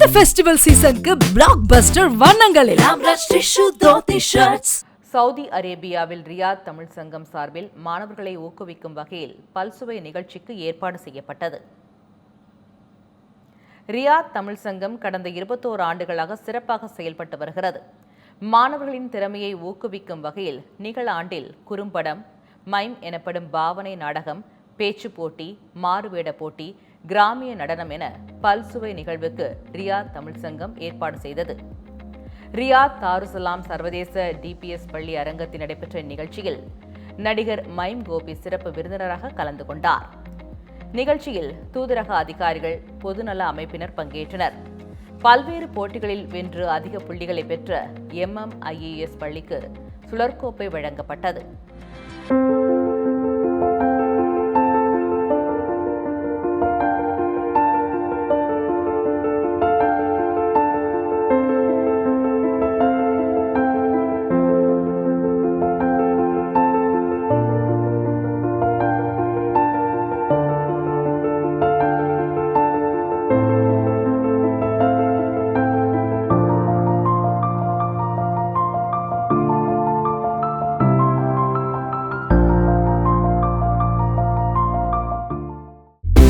இந்த ஃபெஸ்டிவல் சீசனுக்கு blockbuster வண்ணங்களில். சவுதி அரேபியாவில் ரியாத் தமிழ் சங்கம் சார்பில் மாணவர்களை ஊக்குவிக்கும் வகையில் பல்சுவை நிகழ்ச்சிக்கு ஏற்பாடு செய்யப்பட்டது. ரியாத் தமிழ் சங்கம் கடந்த இருபத்தோரு ஆண்டுகளாக சிறப்பாக செயல்பட்டு வருகிறது. மாணவர்களின் திறமையை ஊக்குவிக்கும் வகையில் நிகழாண்டில் குறும்படம் மைம் எனப்படும் பாவனை நாடகம் பேச்சு போட்டி மாறுவேட போட்டி கிராமிய நடனம் என பல்சுவை நிகழ்வுக்கு ரியாத் தமிழ் சங்கம் ஏற்பாடு செய்தது. ரியாத் தாருசலாம் சர்வதேச டிபிஎஸ் பள்ளி அரங்கத்தில் நடைபெற்ற இந்நிகழ்ச்சியில் நடிகர் மைம் கோபி சிறப்பு விருந்தினராக கலந்து கொண்டார். நிகழ்ச்சியில் தூதரக அதிகாரிகள் பொதுநல அமைப்பினர் பங்கேற்றனர். பல்வேறு போட்டிகளில் வென்று அதிக புள்ளிகளை பெற்ற எம்எம்ஐஏஎஸ் பள்ளிக்கு சுழற்கோப்பை வழங்கப்பட்டது.